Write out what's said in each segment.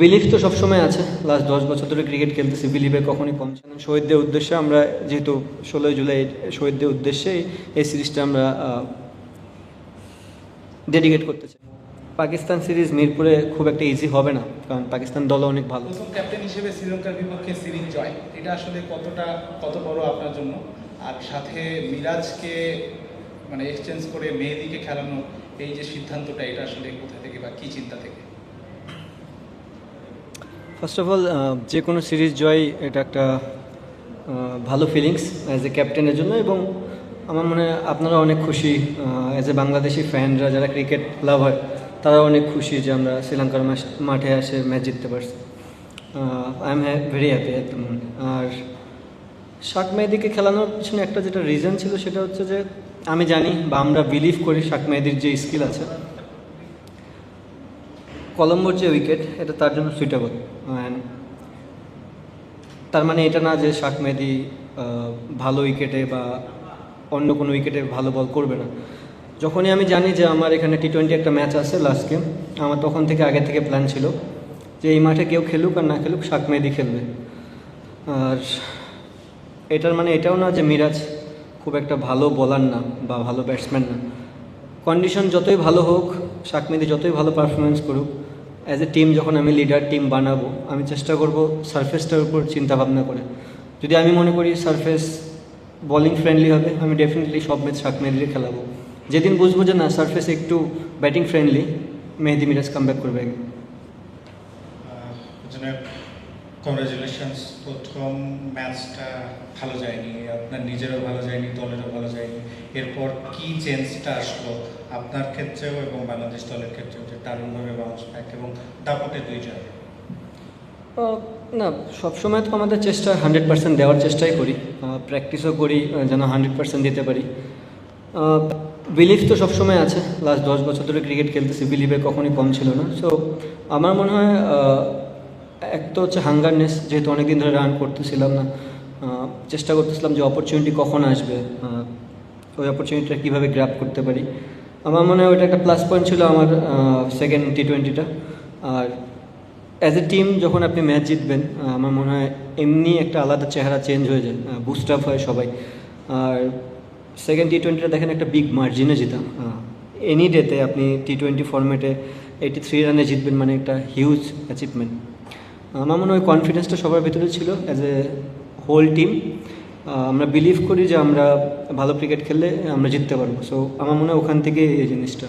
Believe তো সবসময় আছে। লাস্ট দশ বছর ধরে ক্রিকেট খেলতেছি। বিলিভে কখনই কমছে না। শহীদদের উদ্দেশ্যে আমরা যেহেতু ষোলোই জুলাই শহীদদের উদ্দেশ্যে এই সিরিজটা আমরা ডেডিকেট করতে চাই। পাকিস্তান সিরিজ মিরপুরে খুব একটা ইজি হবে না। কারণ পাকিস্তান দলও অনেক ভালো। ক্যাপ্টেন হিসেবে শ্রীলঙ্কার বিপক্ষে সিরিজ জয় এটা আসলে কতটা, কত বড় আপনার জন্য? আর সাথে মিরাজকে মানে এক্সচেঞ্জ করে মেহেদিকে খেলানো এই যে সিদ্ধান্তটা, এটা আসলে কোথা থেকে বা কি চিন্তা থেকে? ফার্স্ট অফ অল যে কোনো সিরিজ জয় এটা একটা ভালো ফিলিংস অ্যাজ এ ক্যাপ্টেনের জন্য এবং আমার মনে হয় আপনারা অনেক খুশি অ্যাজ এ বাংলাদেশি ফ্যানরা যারা ক্রিকেট লাভার তারা অনেক খুশি যে আমরা শ্রীলঙ্কার মাঠে এসে ম্যাচ জিততে পারছি। I am very happy at the moment আর শাক মেহেদিকে খেলানোর পিছনে একটা যেটা রিজন ছিল সেটা হচ্ছে যে আমি জানি বা আমরা বিলিভ করি শাক মেহেদির যে স্কিল আছে কলম্বোর যে উইকেট এটা তার জন্য সুইটেবল তার মানে এটা না যে শাক মেহেদি ভালো উইকেটে বা অন্য কোনো উইকেটে ভালো বল করবে না। যখনই আমি জানি যে আমার এখানে টি টোয়েন্টি একটা ম্যাচ আছে লাস্ট গেম আমার তখন থেকে আগে থেকে প্ল্যান ছিল যে এই মাঠে কেউ খেলুক আর না খেলুক শাক মেহেদি খেলবে। আর এটার মানে এটাও না যে মিরাজ খুব একটা ভালো বলার না বা ভালো ব্যাটসম্যান না। কন্ডিশন যতই ভালো হোক শাক মেহেদি যতই ভালো পারফরমেন্স করুক অ্যাজ এ টিম যখন আমি লিডার টিম বানাবো, আমি চেষ্টা করব সারফেসটার উপর চিন্তা ভাবনা করে। যদি আমি মনে করি সারফেস বোলিং ফ্রেন্ডলি হবে, আমি ডেফিনেটলি সব ম্যাচ শাকমেদিকে খেলাবো। যেদিন বুঝব যে না সারফেস একটু batting friendly Mehedi Miraz come back করবে কংগ্রাচুলেশনস প্রথম ম্যাচটা ভালো যায়নি, আপনার নিজেরও ভালো যায়নি, দলেরও ভালো যায়নি। এরপর কি চেঞ্জটা আসলো আপনার ক্ষেত্রেও এবং বাংলাদেশ দলের ক্ষেত্রেও যে দারুণভাবে বাউন্স ব্যাক এবং দাপটে দুই জয়? না, সবসময় তো আমাদের চেষ্টা হান্ড্রেড পার্সেন্ট দেওয়ার চেষ্টাই করি। প্র্যাকটিসও করি যেন হান্ড্রেড পার্সেন্ট দিতে পারি। বিলিভ তো সবসময় আছে। লাস্ট দশ বছর ধরে ক্রিকেট খেলতেছি বিলিভে কখনই কম ছিল না। সো আমার মনে হয় এক তো হচ্ছে হাঙ্গারনেস যেহেতু অনেকদিন ধরে রান করতেছিলাম না চেষ্টা করতেছিলাম যে অপরচুনিটি কখন আসবে। ওই অপরচুনিটিটা কীভাবে গ্র্যাপ করতে পারি? আমার মনে হয় ওইটা একটা প্লাস পয়েন্ট ছিল আমার সেকেন্ড টি টোয়েন্টিটা আর অ্যাজ এ টিম যখন আপনি ম্যাচ জিতবেন আমার মনে হয় এমনি একটা আলাদা চেহারা চেঞ্জ হয়ে যায় বুস্ট আপ হয় সবাই। আর সেকেন্ড টি টোয়েন্টিটা দেখেন একটা বিগ মার্জিনে জিতা এনি ডেতে আপনি টি টোয়েন্টি ফর্মেটে এইটি থ্রি রানে জিতবেন মানে একটা হিউজ অ্যাচিভমেন্ট আমার মনে হয় কনফিডেন্সটা সবার ভিতরে ছিল অ্যাজ এ হোল টিম আমরা বিলিভ করি যে আমরা ভালো ক্রিকেট খেললে আমরা জিততে পারব। সো আমার মনে হয় ওখান থেকে এই জিনিসটা।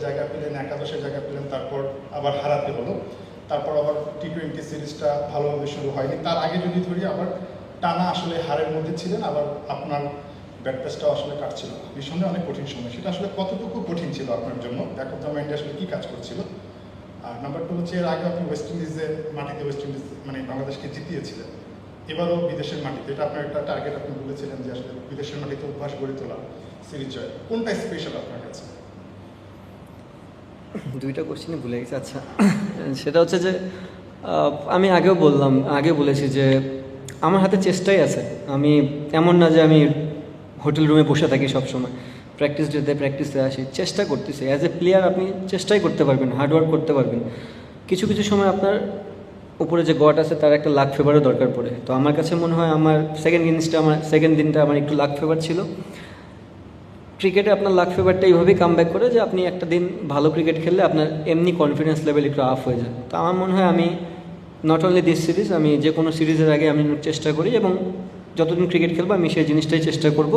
জায়গা পেলেন একাদশে জায়গা পেলেন, তারপর আবার হারাতে হলো। তারপর আবার টি টোয়েন্টি সিরিজটা ভালোভাবে শুরু হয়নি। তার আগে যদি ধরি, আবার টানা আসলে হারের মধ্যে ছিলেন, আবার আপনার আসলে কাটছিল নিঃসন্দেহে অনেক কঠিন সময়। সেটা আসলে কতটুকু কঠিন ছিল আপনার জন্য? ব্যাক অফ দ্য কাজ করছিল? আর নাম্বার টু হচ্ছে এর আগে আপনি ওয়েস্ট ইন্ডিজের মাটিতে ওয়েস্ট ইন্ডিজ মানে বাংলাদেশকে জিতিয়েছিলেন। এবারও বিদেশের মাটিতে, এটা আপনার একটা টার্গেট আপনি বলেছিলেন যে আসলে বিদেশের মাটিতে অভ্যাস গড়ে তোলা সিরিজ জয়। কোনটা স্পেশাল আপনার কাছে? দুইটা কোশ্চেনই ভুলে গেছি আচ্ছা। সেটা হচ্ছে যে আমি আগেও বললাম, আগে বলেছি যে আমার হাতে চেষ্টাই আছে। আমি, এমন না যে আমি হোটেল রুমে বসে থাকি সব সময় প্র্যাকটিস ডেতে প্র্যাকটিসে আসি, চেষ্টা করতেছি। অ্যাজ এ প্লেয়ার আপনি চেষ্টাই করতে পারবেন হার্ডওয়ার্ক করতে পারবেন। কিছু কিছু সময় আপনার উপরে যে গড আছে, তার একটা লাক ফেভারও দরকার পড়ে। তো আমার কাছে মনে হয় আমার সেকেন্ড ইনিংসটা আমার সেকেন্ড দিনটা আমার একটু লাক ফেভার ছিল। ক্রিকেটে আপনার লাক ফেভারটা এইভাবেই কাম ব্যাক করে যে আপনি একটা দিন ভালো ক্রিকেট খেললে আপনার এমনি কনফিডেন্স লেভেল একটু আপ হয়ে যায়। তো আমার মনে হয় আমি নট অনলি দিস সিরিজ আমি যে কোনো সিরিজের আগে আমি চেষ্টা করি এবং যতদিন ক্রিকেট খেলব আমি সেই জিনিসটাই চেষ্টা করব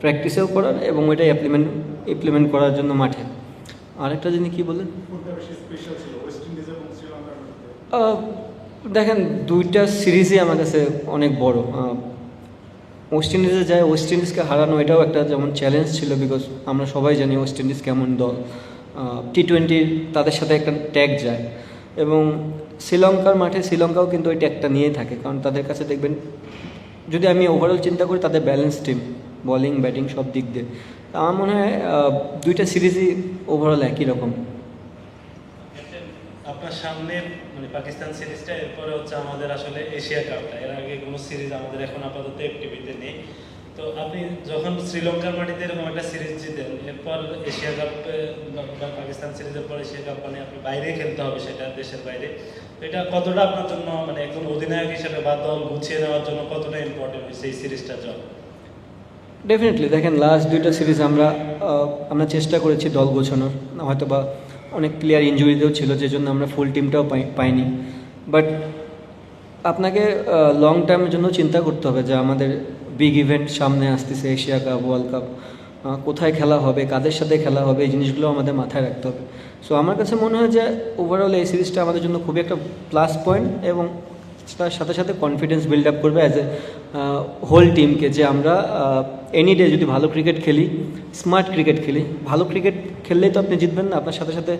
প্র্যাকটিসেও করার এবং ওইটাই ইমপ্লিমেন্ট ইমপ্লিমেন্ট করার জন্য মাঠে। আরেকটা জিনিস কী বললেন? দেখেন দুইটা সিরিজই আমার কাছে অনেক বড়। ওয়েস্ট ইন্ডিজে যায় ওয়েস্ট ইন্ডিজকে হারানো এটাও একটা যেমন চ্যালেঞ্জ ছিল বিকজ আমরা সবাই জানি ওয়েস্ট ইন্ডিজ কেমন দল। টি টোয়েন্টির তাদের সাথে একটা ট্যাগ যায়। এবং শ্রীলঙ্কার মাঠে শ্রীলঙ্কাও কিন্তু ওই ট্যাগটা নিয়ে থাকে। কারণ তাদের কাছে দেখবেন যদি আমি ওভারঅল চিন্তা করি তাদের ব্যালেন্স টিম বলিং ব্যাটিং সব দিক দিয়ে আমার মনে হয় দুইটা সিরিজই ওভারঅল একই রকম। আপনার সামনে মানে পাকিস্তান সিরিজটা এরপরে হচ্ছে আমাদের আসলে এশিয়া কাপটা। এর আগে কোনো সিরিজ আমাদের এখন আপাতত এফটিভিতে নেই। তো আপনি যখন শ্রীলঙ্কার মাটিতে এরকম একটা সিরিজ জিতেন, এরপর এশিয়া কাপ বা পাকিস্তান সিরিজের পর এশিয়া কাপ মানে আপনি বাইরে খেলতে হবে সেটা দেশের বাইরে। এটা কতটা আপনার জন্য মানে একজন অধিনায়ক হিসেবে বা দল গুছিয়ে নেওয়ার জন্য কতটা ইম্পর্টেন্ট হয়েছে এই সিরিজটা জয় ডেফিনেটলি দেখেন লাস্ট দুইটা সিরিজ আমরা আমরা চেষ্টা করেছি দল গোছানোর। হয়তো বা অনেক প্লেয়ার ইঞ্জুরিতেও ছিল, যে জন্য আমরা ফুল টিমটাও পাই, পাইনি। বাট আপনাকে লং টার্মের জন্য চিন্তা করতে হবে যে আমাদের বিগ ইভেন্ট সামনে আসতেছে, এশিয়া কাপ ওয়ার্ল্ড কাপ কোথায় খেলা হবে, কাদের সাথে খেলা হবে, এই জিনিসগুলো আমাদের মাথায় রাখতে হবে। সো আমার কাছে মনে হয় যে ওভারঅল এই সিরিজটা আমাদের জন্য খুবই একটা প্লাস পয়েন্ট এবং তার সাথে সাথে কনফিডেন্স বিল্ড আপ করবে অ্যাজ এ হোল টিমকে যে আমরা এনি ডে যদি ভালো ক্রিকেট খেলি স্মার্ট ক্রিকেট খেলি, ভালো ক্রিকেট খেললেই তো আপনি জিতবেন না, আপনার সাথে সাথে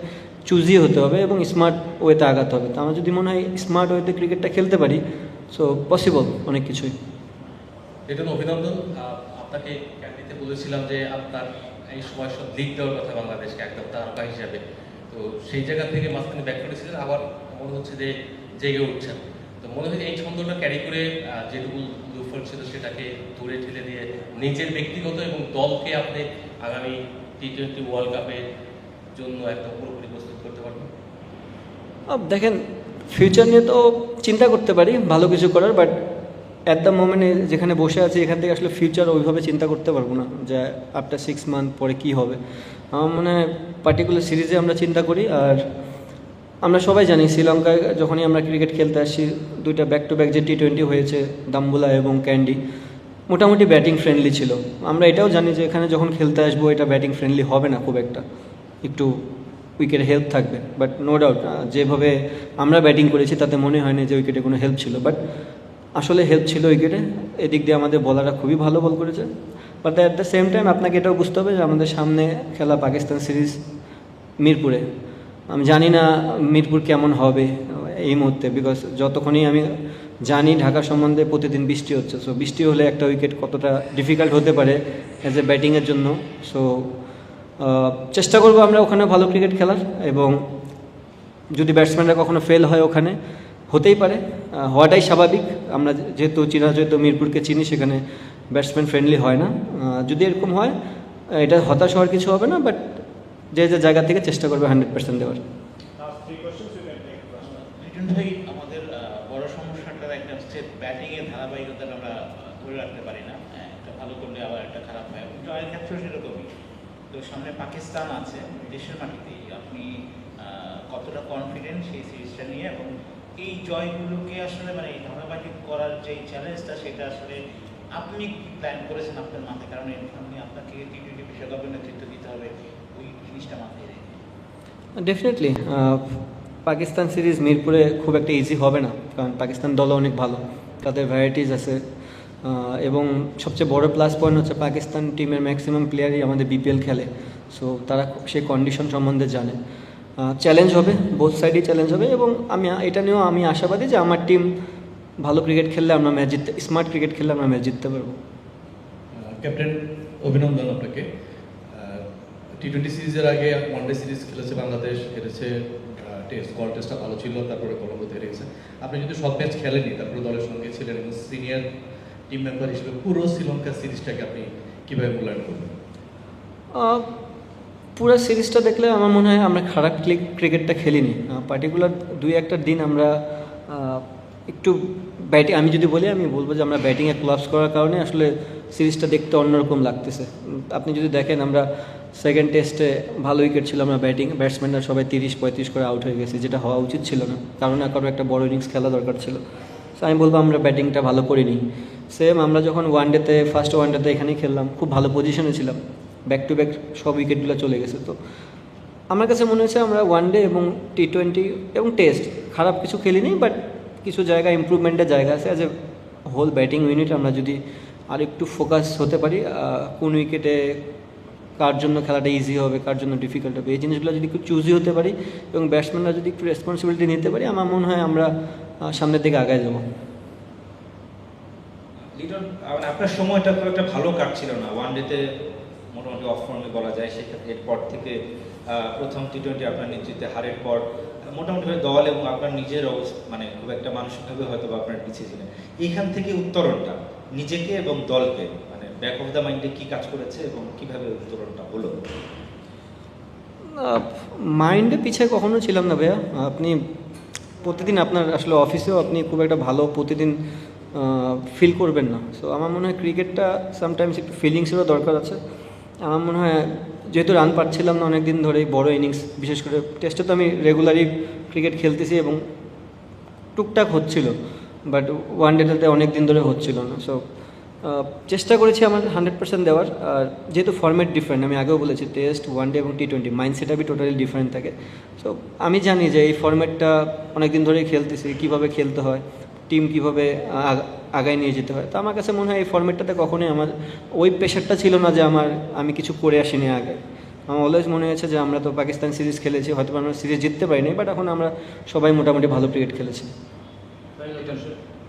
চুজি হতে হবে এবং স্মার্ট ওয়েতে আগাতে হবে। তো আমার যদি মনে হয় স্মার্ট ওয়েতে ক্রিকেটটা খেলতে পারি সো পসিবল অনেক কিছুই। অভিনন্দন আপনাকে বলেছিলাম যে আপনার এই সময় সব লিগ দেওয়ার কথা বাংলাদেশকে, একদম তারকা হিসাবে। তো সেই জায়গা থেকে মাঝখানে ব্যাক করেছিলেন আবার মনে হচ্ছে যে জেগে উঠছেন তো মনে হয় এই ছন্দটা ক্যারি করে যেটুকু লুফল ছিল সেটাকে দূরে ঠেলে দিয়ে নিজের ব্যক্তিগত এবং দলকে আপনি আগামী টি টোয়েন্টি ওয়ার্ল্ড কাপের জন্য একদম পুরোপুরি প্রস্তুত করতে পারবেন। দেখেন ফিউচার নিয়ে তো চিন্তা করতে পারি, ভালো কিছু করার বাট অ্যাট দ্য মোমেন্টে যেখানে বসে আছি, এখান থেকে আসলে ফিউচার ওইভাবে চিন্তা করতে পারব না যে আফটার সিক্স মান্থ পরে কি হবে। আমার মনে পার্টিকুলার সিরিজে আমরা চিন্তা করি, আর আমরা সবাই জানি শ্রীলঙ্কায় যখনই আমরা ক্রিকেট খেলতে আসি দুইটা ব্যাক টু ব্যাক যে টি টোয়েন্টি হয়েছে, দাম্বুলা এবং ক্যান্ডি, মোটামুটি ব্যাটিং ফ্রেন্ডলি ছিল। আমরা এটাও জানি যে এখানে যখন খেলতে আসব, এটা ব্যাটিং ফ্রেন্ডলি হবে না খুব একটা। একটু উইকেটে হেল্প থাকবে বাট নো ডাউট যেভাবে আমরা ব্যাটিং করেছি, তাতে মনে হয় না যে উইকেটে কোনো হেল্প ছিল। বাট আসলে হেল্প ছিল উইকেটে এদিক দিয়ে আমাদের বলাররা খুবই ভালো বল করেছে। But at the same time আপনাকে এটাও বুঝতে হবে যে আমাদের সামনে খেলা পাকিস্তান সিরিজ মিরপুরে। আমি জানি না মিরপুর কেমন হবে এই মুহূর্তে বিকজ যতক্ষণই আমি জানি ঢাকা সম্বন্ধে প্রতিদিন বৃষ্টি হচ্ছে। সো বৃষ্টি হলে একটা উইকেট কতটা ডিফিকাল্ট হতে পারে অ্যাজ এ ব্যাটিংয়ের জন্য। সো চেষ্টা করব আমরা ওখানে ভালো ক্রিকেট খেলার এবং যদি ব্যাটসম্যানরা কখনো ফেল হয় ওখানে হতেই পারে হওয়াটাই স্বাভাবিক। আমরা যেহেতু যেহেতু মিরপুরকে চিনি, সেখানে ব্যাটসম্যান ফ্রেন্ডলি হয় না। যদি এরকম হয়, এটা হতাশ হওয়ার কিছু হবে না বাট যে যে জায়গা থেকে চেষ্টা করবে হান্ড্রেড পার্সেন্ট দেওয়ার। আমাদের একটা হচ্ছে ব্যাটিং এর ধারাবাহিকতাটা আমরা ধরে রাখতে পারি না। একটা ভালো আবার একটা খারাপ হয়। সেরকমই। তো সামনে পাকিস্তান আছে, দেশের আপনি কতটা কনফিডেন্ট সেই সিরিজটা নিয়ে এবং এই জয়গুলোকে আসলে মানে ধারাবাহিক করার যে চ্যালেঞ্জটা সেটা আসলে আপনি প্ল্যান করেছেন আপনার মাথায়। কারণ এর সামনে আপনাকে টি টোয়েন্টি বিশ্বকাপের নেতৃত্ব দিতে হবে, ওই জিনিসটা মাথায় রেখে। ডেফিনেটলি পাকিস্তান সিরিজ মিরপুরে খুব একটা ইজি হবে না, কারণ পাকিস্তান দলও অনেক ভালো, তাদের ভ্যারাইটিস আছে। এবং সবচেয়ে বড় প্লাস পয়েন্ট হচ্ছে পাকিস্তান টিমের ম্যাক্সিমাম প্লেয়ারই আমাদের বিপিএল খেলে সো তারা সেই কন্ডিশন সম্বন্ধে জানে। চ্যালেঞ্জ হবে বোথ সাইডই চ্যালেঞ্জ হবে এবং আমি এটা নিয়েও আমি আশাবাদী যে আমার টিম ভালো ক্রিকেট খেললে আমরা ম্যাচ জিততে স্মার্ট ক্রিকেট খেললে আমরা ম্যাচ জিততে পারব। ক্যাপ্টেন অভিনন্দন আপনাকে। টি টোয়েন্টি সিরিজের আগে ওয়ানডে সিরিজ খেলেছে বাংলাদেশ হেরেছে টেস্ট গল টেস্টটা ভালো ছিল তারপরে কলম্বোতে হেরে গেছে আপনি যদি সব ম্যাচ খেলেননি তারপরে দলের সঙ্গে ছিলেন এবং সিনিয়র টিম মেম্বার হিসেবে পুরো শ্রীলঙ্কা সিরিজটাকে আপনি কীভাবে মূল্যায়ন করবেন? পুরো সিরিজটা দেখলে আমার মনে হয় আমরা খারাপ ক্লিক ক্রিকেটটা খেলিনি। পার্টিকুলার দুই একটা দিন আমরা একটু ব্যাটিং, আমি যদি বলি, আমি বলব যে আমরা ব্যাটিংয়ে ক্লাবস করার কারণে আসলে সিরিজটা দেখতে অন্যরকম লাগতেছে। আপনি যদি দেখেন আমরা সেকেন্ড টেস্টে ভালো উইকেট ছিল, আমরা ব্যাটিং ব্যাটসম্যানরা সবাই তিরিশ, পঁয়ত্রিশ করে আউট হয়ে গেছে, যেটা হওয়া উচিত ছিল না। কারণ না, কারও একটা বড় ইনিংস খেলা দরকার ছিল। So, আমি বলব আমরা ব্যাটিংটা ভালো করিনি। সেম আমরা যখন ওয়ানডেতে ফার্স্ট ওয়ানডেতে এখানেই খেললাম, খুব ভালো পজিশনে ছিলাম। ব্যাক টু ব্যাক সব উইকেটগুলো চলে গেছে তো। আমার কাছে মনে হয়েছে আমরা ওয়ান ডে এবং টি টোয়েন্টি এবং টেস্ট খারাপ কিছু খেলিনি বাট কিছু জায়গা ইম্প্রুভমেন্টের জায়গা আছে। As a whole batting unit আমরা যদি আর একটু ফোকাস হতে পারি কোন উইকেটে কার জন্য খেলাটা ইজি হবে, কার জন্য ডিফিকাল্ট হবে, এই জিনিসগুলো যদি একটু চুজি হতে পারি এবং ব্যাটসম্যানরা যদি একটু রেসপন্সিবিলিটি নিতে পারি, আমার মনে হয় আমরা সামনের দিকে আগায় যাব। মানে আপনার সময়টা খুব একটা ভালো কাটছিল না। ওয়ান ডেতে মোটামুটি অফ ফর্মে বলা যায়, সেক্ষেত্রে এরপর থেকে প্রথম টি টোয়েন্টি আপনার নেতৃত্বে হারের পর, মোটামুটি দল এবং আপনার নিজের অবস্থা মানে খুব একটা মানসিকভাবে হয়তো বা আপনার পিছিয়ে ছিলেন। এইখান থেকে উত্তরণটা, নিজেকে এবং দলকে মানে ব্যাক অফ দ্য মাইন্ডে কী কাজ করেছে এবং কীভাবে উত্তরণটা হলো? মাইন্ডে পিছিয়ে কখনো ছিলাম না ভাইয়া। আপনি প্রতিদিন আপনার আসলে অফিসেও আপনি খুব একটা ভালো প্রতিদিন ফিল করবেন না। সো আমার মনে হয় ক্রিকেটটা সামটাইমস একটু ফিলিংসেরও দরকার আছে। আমার মনে হয় যেহেতু রান পাচ্ছিলাম না অনেক দিন ধরেই বড় ইনিংস বিশেষ করে টেস্টে তো আমি রেগুলারই ক্রিকেট খেলতেছি এবং টুকটাক হচ্ছিল বাট ওয়ান ডেটাতে অনেক দিন ধরে হচ্ছিল না। সো চেষ্টা করেছি আমার হান্ড্রেড পার্সেন্ট দেওয়ার, আর যেহেতু ফর্ম্যাট ডিফারেন্ট আমি আগেও বলেছি টেস্ট ওয়ান ডে এবং টি টোয়েন্টি মাইন্ড সেটআপই টোটালি ডিফারেন্ট থাকে। সো আমি জানি যে এই ফর্ম্যাটটা অনেক দিন ধরেই খেলতেছি, কীভাবে খেলতে হয় টিম কীভাবে আগায় নিয়ে যেতে হয়। তো আমার কাছে মনে হয় এই ফর্মেটটাতে কখনোই আমার, ওই প্রেশারটা ছিল না যে আমার, আমি কিছু করে আসিনি আগে। আমার অলওয়েজ মনে হয়েছে যে আমরা তো পাকিস্তান সিরিজ খেলেছি হয়তো আমরা সিরিজ জিততে পারিনি বাট এখন আমরা সবাই মোটামুটি ভালো ক্রিকেট খেলেছি।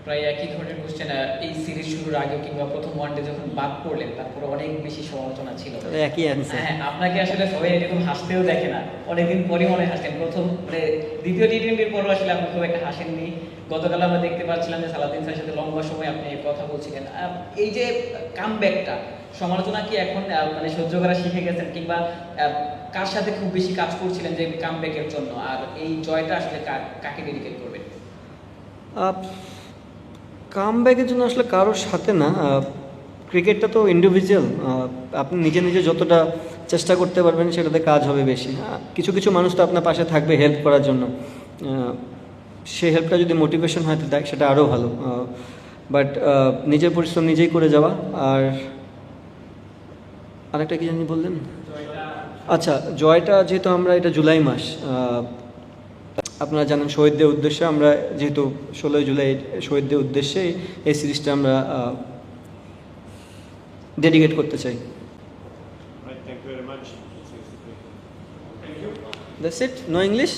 প্রায় একই ধরনের কোশ্চেন এই সিরিজ শুরুর আগে কিংবা প্রথম ওয়ানডে যখন বাদ পড়লেন তারপরে অনেক বেশি সমালোচনা ছিল। একই অ্যান্সার হ্যাঁ আপনাকে আসলে সবাই এরকম হাসতেও দেখে না। অনেকদিন পরই মনে হাসলেন। প্রথম মানে দ্বিতীয় টি টোয়েন্টির পরও আসলে আপনি খুব একটা হাসেননি। গতকাল আমরা দেখতে পাচ্ছিলাম যে সালাদিন স্যারের সাথে লম্বা সময় আপনি কথা বলছিলেন। এই যে কামব্যাকটা সমালোচনা কি এখন মানে সহ্য করা শিখে গেছেন? কিংবা কার সাথে খুব বেশি কাজ করছিলেন যে কামব্যাকের জন্য? আর এই জয়টা আসলে কাকে ডেডিকেট করবেন? কাম ব্যাকের জন্য আসলে কারোর সাথে না ক্রিকেটটা তো ইন্ডিভিজুয়াল আপনি নিজে নিজে যতটা চেষ্টা করতে পারবেন সেটাতে কাজ হবে বেশি। কিছু কিছু মানুষ তো আপনার পাশে থাকবে হেল্প করার জন্য। সেই হেল্পটা যদি মোটিভেশন হয় তো দেখ, সেটা আরও ভালো। বাট নিজের পরিশ্রম নিজেই করে যাওয়া, আর আরেকটা কি জানি বললেন? আচ্ছা জয়টা যেহেতু আমরা, এটা জুলাই মাস আপনারা জানেন শহীদদের উদ্দেশ্যে আমরা যেহেতু ষোলোই জুলাই শহীদদের উদ্দেশ্যে এই সিরিজটা আমরা ডেডিকেট করতে চাই। That's it? No English